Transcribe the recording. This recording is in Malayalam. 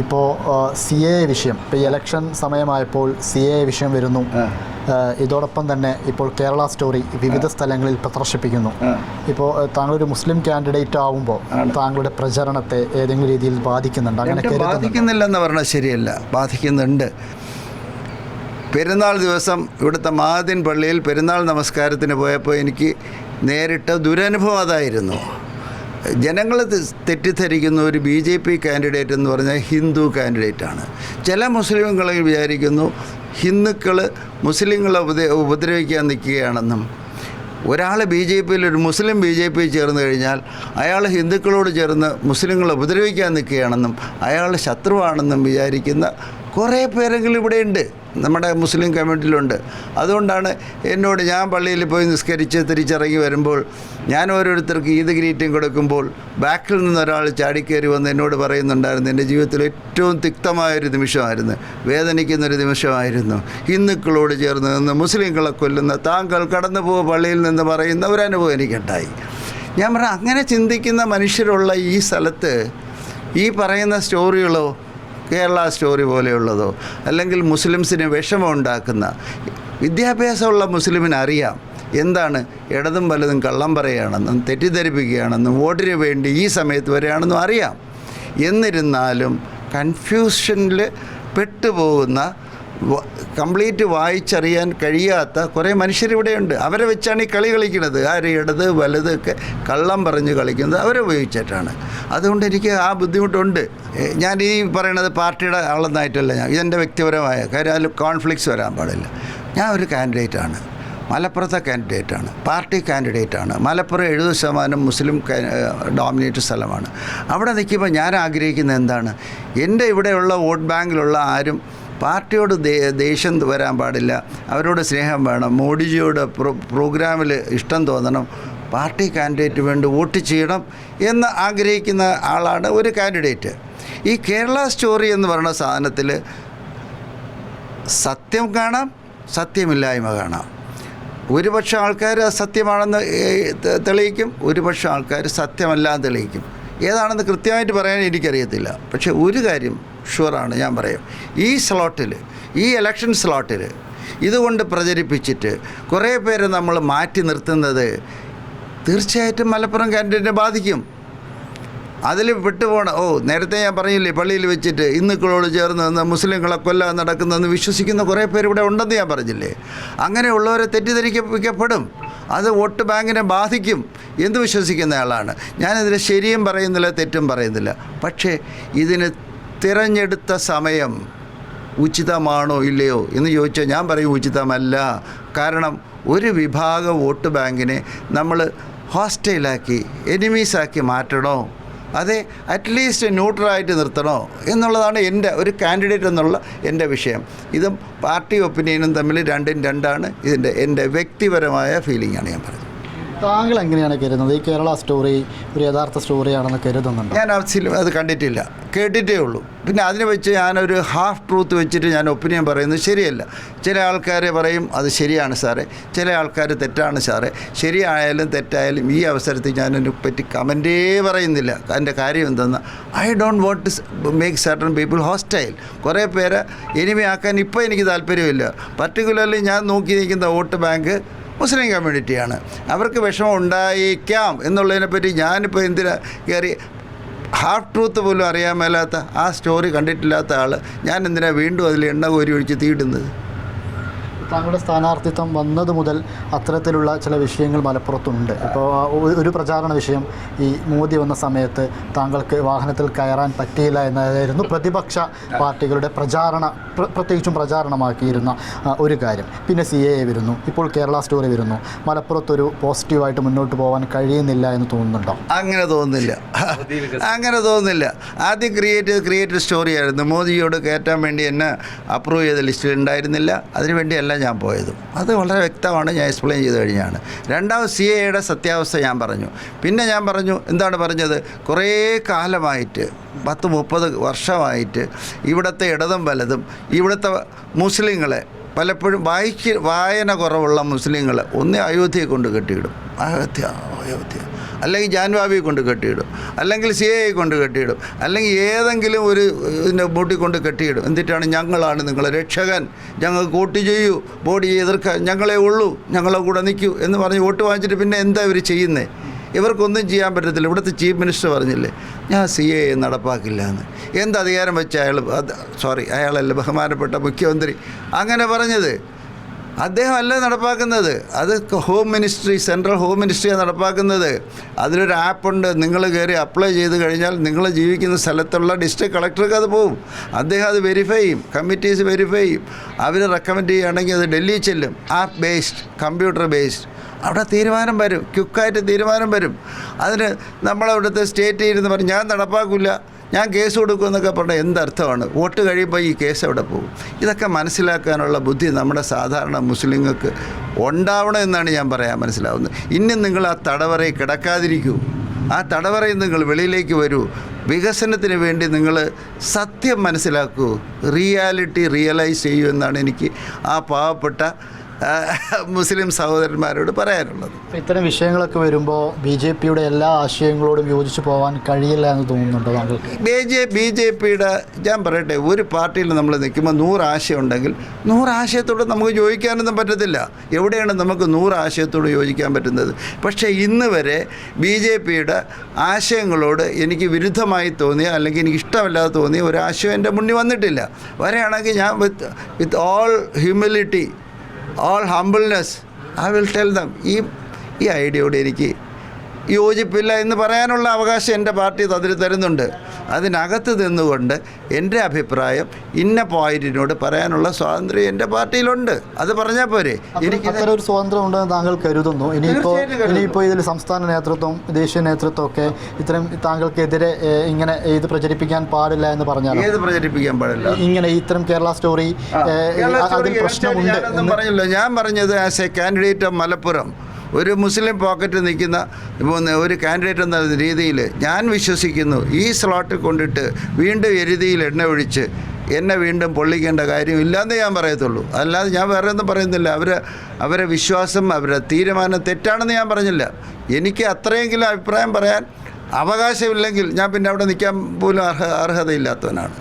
ഇപ്പോൾ സി എ വിഷയം. ഇപ്പോൾ ഈ ഇലക്ഷൻ സമയമായപ്പോൾ സി എ വിഷയം വരുന്നു. ഇതോടൊപ്പം തന്നെ ഇപ്പോൾ കേരള സ്റ്റോറി വിവിധ സ്ഥലങ്ങളിൽ പ്രദർശിപ്പിക്കുന്നു. ഇപ്പോൾ താങ്കൾ താങ്കളൊരു മുസ്ലിം കാൻഡിഡേറ്റ് ആവുമ്പോൾ താങ്കളുടെ പ്രചരണത്തെ ഏതെങ്കിലും രീതിയിൽ ബാധിക്കുന്നുണ്ട്? അങ്ങനെ? ബാധിക്കുന്നില്ലെന്ന് പറഞ്ഞാൽ ശരിയല്ല. ബാധിക്കുന്നുണ്ട്. പെരുന്നാൾ ദിവസം ഇവിടുത്തെ മഹാദിൻ പള്ളിയിൽ പെരുന്നാൾ നമസ്കാരത്തിന് പോയപ്പോൾ എനിക്ക് നേരിട്ട ദുരനുഭവം അതായിരുന്നു. ജനങ്ങൾ തെറ്റിദ്ധരിക്കുന്ന ഒരു ബി ജെ പി കാൻഡിഡേറ്റ് എന്ന് പറഞ്ഞാൽ ഹിന്ദു കാൻഡിഡേറ്റാണ്. ചില മുസ്ലിങ്ങളെ വിചാരിക്കുന്നു ഹിന്ദുക്കൾ മുസ്ലിങ്ങളെ ഉപദ്ര ഉപദ്രവിക്കാൻ നിൽക്കുകയാണെന്നും ഒരാൾ ബി ജെ പിയിൽ ഒരു മുസ്ലിം ബി ജെ പി ചേർന്ന് കഴിഞ്ഞാൽ അയാൾ ഹിന്ദുക്കളോട് ചേർന്ന് മുസ്ലിങ്ങളെ ഉപദ്രവിക്കാൻ നിൽക്കുകയാണെന്നും അയാൾ ശത്രുവാണെന്നും വിചാരിക്കുന്ന കുറേ പേരെങ്കിലും ഇവിടെയുണ്ട് നമ്മുടെ മുസ്ലിം കമ്മ്യൂണിറ്റിയിലുണ്ട്. അതുകൊണ്ടാണ് എന്നോട് ഞാൻ പള്ളിയിൽ പോയി നിസ്കരിച്ച് തിരിച്ചിറങ്ങി വരുമ്പോൾ ഞാൻ ഓരോരുത്തർക്ക് ഈദ് ഗ്രീറ്റിംഗ് കൊടുക്കുമ്പോൾ ബാക്കിൽ നിന്ന് ഒരാൾ ചാടിക്കയറി വന്ന് എന്നോട് പറയുന്നുണ്ടായിരുന്നു എന്റെ ജീവിതത്തിൽ ഏറ്റവും തിക്തമായൊരു നിമിഷമായിരുന്നു വേദനിക്കുന്നൊരു നിമിഷമായിരുന്നു. ഹിന്ദുക്കളോട് ചേർന്ന് നിന്ന് മുസ്ലിങ്ങളെ കൊല്ലുന്ന താങ്കൾ കടന്നു പോകുക പള്ളിയിൽ നിന്ന് പറയുന്ന ഒരു അനുഭവം എനിക്കുണ്ടായി. ഞാൻ പറഞ്ഞ അങ്ങനെ ചിന്തിക്കുന്ന മനുഷ്യരുള്ള ഈ സ്ഥലത്ത് ഈ പറയുന്ന സ്റ്റോറികളോ കേരള സ്റ്റോറി പോലെയുള്ളതോ അല്ലെങ്കിൽ മുസ്ലിംസിന് വിഷമം ഉണ്ടാക്കുന്ന വിദ്യാഭ്യാസമുള്ള മുസ്ലിമിന് അറിയാം എന്താണ് ഇടതും വലതും കള്ളം പറയുകയാണെന്നും തെറ്റിദ്ധരിപ്പിക്കുകയാണെന്നും വോട്ടിന് വേണ്ടി ഈ സമയത്ത് വരികയാണെന്നും അറിയാം. എന്നിരുന്നാലും കൺഫ്യൂഷനിൽ പെട്ടുപോകുന്ന കംപ്ലീറ്റ് വായിച്ചറിയാൻ കഴിയാത്ത കുറേ മനുഷ്യരിവിടെയുണ്ട്. അവരെ വെച്ചാണ് ഈ കളി കളിക്കുന്നത്. ആര് ഇടത് വലത് ഒക്കെ കള്ളം പറഞ്ഞ് കളിക്കുന്നത് അവരെ ഉപയോഗിച്ചിട്ടാണ്. അതുകൊണ്ട് എനിക്ക് ആ ബുദ്ധിമുട്ടുണ്ട്. ഞാൻ ഈ പറയണത് പാർട്ടിയുടെ ആളെന്നായിട്ടല്ല ഞാൻ. ഇതെന്റെ വ്യക്തിപരമായ കാര്യം. അതിൽ കോൺഫ്ലിക്ട്സ് വരാൻ പാടില്ല. ഞാൻ ഒരു കാൻഡിഡേറ്റാണ് മലപ്പുറത്തെ കാൻഡിഡേറ്റാണ് പാർട്ടി കാൻഡിഡേറ്റാണ് മലപ്പുറം എഴുപത് ശതമാനം മുസ്ലിം ഡോമിനേറ്റ് സ്ഥലമാണ്. അവിടെ നിൽക്കുമ്പോൾ ഞാൻ ആഗ്രഹിക്കുന്നത് എന്താണ്? എന്റെ ഇവിടെയുള്ള വോട്ട് ബാങ്കിലുള്ള ആരും പാർട്ടിയോട് ദേഷ്യം വരാൻ പാടില്ല. അവരോട് സ്നേഹം വേണം. മോഡിജിയോട് പ്രോഗ്രാമിൽ ഇഷ്ടം തോന്നണം. പാർട്ടി കാൻഡിഡേറ്റ് വേണ്ടി വോട്ട് ചെയ്യണം എന്ന് ആഗ്രഹിക്കുന്ന ആളാണ് ഒരു കാൻഡിഡേറ്റ്. ഈ കേരള സ്റ്റോറി എന്ന് പറയുന്ന സാധനത്തിൽ സത്യം കാണാം സത്യമില്ലായ്മ കാണാം. ഒരുപക്ഷെ ആൾക്കാർ സത്യമാണെന്ന് തെളിയിക്കും ഒരുപക്ഷെ ആൾക്കാർ സത്യമല്ലാന്ന് തെളിയിക്കും. ഏതാണെന്ന് കൃത്യമായിട്ട് പറയാൻ എനിക്കറിയത്തില്ല. പക്ഷേ ഒരു കാര്യം ഷുവറാണ് ഞാൻ പറയും. ഈ സ്ലോട്ടിൽ ഈ ഇലക്ഷൻ സ്ലോട്ടിൽ ഇതുകൊണ്ട് പ്രചരിപ്പിച്ചിട്ട് കുറേ പേര് നമ്മൾ മാറ്റി നിർത്തുന്നത് തീർച്ചയായിട്ടും മലപ്പുറം കാൻഡിഡേറ്റിനെ ബാധിക്കും. അതിൽ വിട്ടുപോണ ഓ നേരത്തെ ഞാൻ പറഞ്ഞില്ലേ പള്ളിയിൽ വെച്ചിട്ട് ഹിന്ദുക്കളോട് ചേർന്ന് നിന്ന് മുസ്ലിങ്ങളെ കൊല്ലാൻ നടക്കുന്നതെന്ന് വിശ്വസിക്കുന്ന കുറേ പേര് ഇവിടെ ഉണ്ടെന്ന് ഞാൻ പറഞ്ഞില്ലേ. അങ്ങനെയുള്ളവരെ തെറ്റിദ്ധരിക്കപ്പെടും. അത് വോട്ട് ബാങ്കിനെ ബാധിക്കും എന്ന് വിശ്വസിക്കുന്ന ആളാണ്. ഞാനിതിൽ ശരിയും പറയുന്നില്ല തെറ്റും പറയുന്നില്ല. പക്ഷേ ഇതിന് തിരഞ്ഞെടുത്ത സമയം ഉചിതമാണോ ഇല്ലയോ എന്ന് ചോദിച്ചാൽ ഞാൻ പറയും ഉചിതമല്ല. കാരണം ഒരു വിഭാഗം വോട്ട് ബാങ്കിനെ നമ്മൾ ഹോസ്റ്റൈലാക്കി എനിമീസാക്കി മാറ്റണോ? അതെ അറ്റ്ലീസ്റ്റ് ന്യൂട്രലായിട്ട് നിർത്തണോ? എന്നുള്ളതാണ് എന്റെ ഒരു കാൻഡിഡേറ്റ് എന്നുള്ള എന്റെ വിഷയം. ഇതും പാർട്ടി ഒപ്പീനിയനും തമ്മിൽ രണ്ടും രണ്ടാണ്. ഇതിന്റെ എന്റെ വ്യക്തിപരമായ ഫീലിംഗാണ് ഞാൻ പറഞ്ഞത് താങ്കൾ എങ്ങനെയാണ് കരുതുന്നത്? ഈ കേരള സ്റ്റോറി ഒരു യഥാർത്ഥ സ്റ്റോറിയാണെന്ന് കരുതുന്നുണ്ട്? ഞാൻ ആ സിനിമ അത് കണ്ടിട്ടില്ല. കേട്ടിട്ടേ ഉള്ളൂ. പിന്നെ അതിനെ വെച്ച് ഞാനൊരു ഹാഫ് ട്രൂത്ത് വെച്ചിട്ട് ഞാൻ ഒപ്പീനിയൻ പറയുന്നത് ശരിയല്ല. ചില ആൾക്കാർ പറയും അത് ശരിയാണ് സാറേ. ചില ആൾക്കാർ തെറ്റാണ് സാറേ. ശരിയായാലും തെറ്റായാലും ഈ അവസരത്തിൽ ഞാനതിനെ പറ്റി കമന്റേ പറയുന്നില്ല. അതിന്റെ കാര്യം എന്തെന്ന്? I don't want to make certain people hostile. കുറേ പേരെ എനിമയാക്കാൻ ഇപ്പോൾ എനിക്ക് താല്പര്യമില്ല. പർട്ടിക്കുലർലി ഞാൻ നോക്കി നിൽക്കുന്ന വോട്ട് ബാങ്ക് മുസ്ലിം കമ്മ്യൂണിറ്റിയാണ് അവർക്ക് വിഷമം ഉണ്ടായേക്കാം എന്നുള്ളതിനെപ്പറ്റി ഞാനിപ്പോൾ എന്തിനാ കയറി ഹാഫ് ട്രൂത്ത് പോലും അറിയാൻ മേലാത്ത ആ സ്റ്റോറി കണ്ടിട്ടില്ലാത്ത ആൾ ഞാൻ എന്തിനാ വീണ്ടും അതിൽ എണ്ണ കോരി ഒഴിച്ച് തീയിടുന്നത്? താങ്കളുടെ സ്ഥാനാർത്ഥിത്വം വന്നത് മുതൽ അത്തരത്തിലുള്ള ചില വിഷയങ്ങൾ മലപ്പുറത്തുണ്ട്. ഇപ്പോൾ ഒരു- പ്രചാരണ വിഷയം ഈ മോദി വന്ന സമയത്ത് താങ്കൾക്ക് വാഹനത്തിൽ കയറാൻ പറ്റിയില്ല എന്നതായിരുന്നു പ്രതിപക്ഷ പാർട്ടികളുടെ പ്രചാരണ പ്ര- പ്രത്യേകിച്ചും പ്രചാരണമാക്കിയിരുന്ന ഒരു കാര്യം. പിന്നെ സി എ വരുന്നു. ഇപ്പോൾ കേരള സ്റ്റോറി വരുന്നു. മലപ്പുറത്തൊരു പോസിറ്റീവായിട്ട് മുന്നോട്ട് പോകാൻ കഴിയുന്നില്ല എന്ന് തോന്നുന്നുണ്ടോ? അങ്ങനെ തോന്നുന്നില്ല. അങ്ങനെ തോന്നുന്നില്ല. ആദ്യം ക്രിയേറ്റ് ക്രിയേറ്റീവ് സ്റ്റോറിയായിരുന്നു. മോദിയോട് കയറ്റാൻ വേണ്ടി എന്നെ അപ്രൂവ് ചെയ്ത ലിസ്റ്റിൽ ഉണ്ടായിരുന്നില്ല. അതിനുവേണ്ടിയല്ല ഞാൻ പോയത്. അത് വളരെ വ്യക്തമാണ് ഞാൻ എക്സ്പ്ലെയിൻ ചെയ്ത് കഴിഞ്ഞാണ്. രണ്ടാമത് സി എയുടെ സത്യാവസ്ഥ ഞാൻ പറഞ്ഞു. പിന്നെ ഞാൻ പറഞ്ഞു എന്താണ് പറഞ്ഞത്? കുറേ കാലമായിട്ട് പത്ത് മുപ്പത് വർഷമായിട്ട് ഇവിടുത്തെ ഇടതും വലതും ഇവിടുത്തെ മുസ്ലിങ്ങളെ പലപ്പോഴും വായിക്ക് വായന കുറവുള്ള മുസ്ലിങ്ങൾ ഒന്നേ അയോധ്യയെ കൊണ്ട് കെട്ടിയിടും. അയോധ്യ അയോധ്യ. അല്ലെങ്കിൽ ജാൻവാബി കൊണ്ട് കെട്ടിയിടും. അല്ലെങ്കിൽ സി എ കൊണ്ട് കെട്ടിയിടും. അല്ലെങ്കിൽ ഏതെങ്കിലും ഒരു ഇതിന്റെ ബോട്ടിൽ കൊണ്ട് കെട്ടിയിടും. എന്നിട്ടാണ് ഞങ്ങളാണ് നിങ്ങളെ രക്ഷകൻ. ഞങ്ങൾ വോട്ട് ചെയ്യൂ. ബോഡി എതിർക്കാൻ ഞങ്ങളെ ഉള്ളൂ. ഞങ്ങളെ കൂടെ നിൽക്കൂ എന്ന് പറഞ്ഞ് വോട്ട് വാങ്ങിച്ചിട്ട് പിന്നെ എന്താ ഇവർ ചെയ്യുന്നത് ഇവർക്കൊന്നും ചെയ്യാൻ പറ്റത്തില്ല. ഇവിടുത്തെ ചീഫ് മിനിസ്റ്റർ പറഞ്ഞില്ലേ? ഞാൻ സി എ നടപ്പാക്കില്ല എന്ന്. എന്ത് അധികാരം വെച്ച് അയാൾ സോറി അയാളല്ല ബഹുമാനപ്പെട്ട മുഖ്യമന്ത്രി. അങ്ങനെ പറഞ്ഞത്. അദ്ദേഹം അല്ല നടപ്പാക്കുന്നത്? അത് ഹോം മിനിസ്ട്രി സെൻട്രൽ ഹോം മിനിസ്ട്രിയാണ് നടപ്പാക്കുന്നത്. അതിലൊരു ആപ്പുണ്ട് നിങ്ങൾ കയറി അപ്ലൈ ചെയ്ത് കഴിഞ്ഞാൽ നിങ്ങൾ ജീവിക്കുന്ന സ്ഥലത്തുള്ള ഡിസ്ട്രിക്ട് കളക്ടർക്ക് അത് പോവും. അദ്ദേഹം അത് വെരിഫൈ ചെയ്യും. കമ്മിറ്റീസ് വെരിഫൈ ചെയ്യും. അവർ റെക്കമെൻഡ് ചെയ്യുകയാണെങ്കിൽ അത് ഡൽഹി ചെല്ലും. ആപ്പ് ബേസ്ഡ് കമ്പ്യൂട്ടർ ബേസ്ഡ് അവിടെ തീരുമാനം വരും. ക്യുക്കായിട്ട് തീരുമാനം വരും. അതിന് നമ്മളവിടുത്തെ സ്റ്റേറ്റ് ഇരുന്ന് പറഞ്ഞ് ഞാൻ നടപ്പാക്കില്ല ഞാൻ കേസ് കൊടുക്കുമെന്നൊക്കെ പറഞ്ഞാൽ എന്തർത്ഥമാണ്? വോട്ട് കഴിയുമ്പോൾ ഈ കേസ് എവിടെ പോകും? ഇതൊക്കെ മനസ്സിലാക്കാനുള്ള ബുദ്ധി നമ്മുടെ സാധാരണ മുസ്ലിങ്ങൾക്ക് ഉണ്ടാവണം എന്നാണ് ഞാൻ പറയാൻ മനസ്സിലാവുന്നത്. ഇന്നും നിങ്ങൾ ആ തടവറയിൽ കിടക്കാതിരിക്കൂ. ആ തടവറയിൽ നിങ്ങൾ വെളിയിലേക്ക് വരൂ. വികസനത്തിന് വേണ്ടി നിങ്ങൾ സത്യം മനസ്സിലാക്കൂ. റിയാലിറ്റി റിയലൈസ് ചെയ്യൂ എന്നാണ് എനിക്ക് ആ പാവപ്പെട്ട മുസ്ലിം സഹോദരന്മാരോട് പറയാനുള്ളത്. ഇത്തരം വിഷയങ്ങളൊക്കെ വരുമ്പോൾ ബി ജെ പിയുടെ എല്ലാ ആശയങ്ങളോടും യോജിച്ച് പോകാൻ കഴിയില്ല എന്ന് തോന്നുന്നുണ്ടോ താങ്കൾക്ക് ബി ജെ ബി ജെ പിയുടെ ഞാൻ പറയട്ടെ ഒരു പാർട്ടിയിൽ നമ്മൾ നിൽക്കുമ്പോൾ നൂറ് ആശയം ഉണ്ടെങ്കിൽ നൂറ് ആശയത്തോട് നമുക്ക് യോജിക്കാനൊന്നും പറ്റത്തില്ല. എവിടെയാണ് നമുക്ക് നൂറ് ആശയത്തോട് യോജിക്കാൻ പറ്റുന്നത്? പക്ഷേ ഇന്ന് വരെ ബി ജെ പിയുടെ ആശയങ്ങളോട് എനിക്ക് വിരുദ്ധമായി തോന്നിയ അല്ലെങ്കിൽ എനിക്ക് ഇഷ്ടമല്ലാതെ തോന്നിയ ഒരാശയം എന്റെ മുന്നിൽ വന്നിട്ടില്ല. വരെയാണെങ്കിൽ ഞാൻ with with all humility all humbleness I will tell them ഈ ഈ ഐഡിയയോട് എനിക്ക് യോജിപ്പില്ല എന്ന് പറയാനുള്ള അവകാശം എന്റെ പാർട്ടി തതിൽ തരുന്നുണ്ട്. അതിനകത്ത് നിന്നുകൊണ്ട് എന്റെ അഭിപ്രായം ഇന്ന പോയിന്റിനോട് പറയാനുള്ള സ്വാതന്ത്ര്യം എന്റെ പാർട്ടിയിലുണ്ട്. അത് പറഞ്ഞാൽ പോരെ? എനിക്ക് ഒരു സ്വാതന്ത്ര്യം ഉണ്ടെന്ന് താങ്കൾ കരുതുന്നു. ഇനിയിപ്പോൾ. ഇനിയിപ്പോൾ ഇതിൽ സംസ്ഥാന നേതൃത്വം ദേശീയ നേതൃത്വം ഒക്കെ ഇത്തരം താങ്കൾക്കെതിരെ ഇങ്ങനെ ഇത് പ്രചരിപ്പിക്കാൻ പാടില്ല എന്ന് പറഞ്ഞാൽ ഏത് പ്രചരിപ്പിക്കാൻ പാടില്ല? ഇങ്ങനെ ഇത്തരം കേരള സ്റ്റോറി അതിൽ പ്രശ്നമുണ്ട് പറഞ്ഞില്ല. ഞാൻ പറഞ്ഞത് as a candidate of Malappuram. ഒരു മുസ്ലിം പോക്കറ്റ് നിൽക്കുന്ന ഒരു കാൻഡിഡേറ്റ് എന്ന രീതിയിൽ ഞാൻ വിശ്വസിക്കുന്നു. ഈ സ്ലോട്ടിൽ കൊണ്ടിട്ട് വീണ്ടും എരുതിയിൽ എണ്ണ ഒഴിച്ച് എന്നെ വീണ്ടും പൊള്ളിക്കേണ്ട കാര്യമില്ലാന്നേ ഞാൻ പറയത്തുള്ളൂ. അല്ലാതെ ഞാൻ വേറെ ഒന്നും പറയുന്നില്ല. അവർ അവരെ വിശ്വാസം അവരെ തീരുമാനം തെറ്റാണെന്ന് ഞാൻ പറഞ്ഞില്ല. എനിക്ക് അത്രയെങ്കിലും അഭിപ്രായം പറയാൻ അവകാശമില്ലെങ്കിൽ ഞാൻ പിന്നെ അവിടെ നിൽക്കാൻ പോലും അർഹ അർഹതയില്ലാത്തവനാണ്.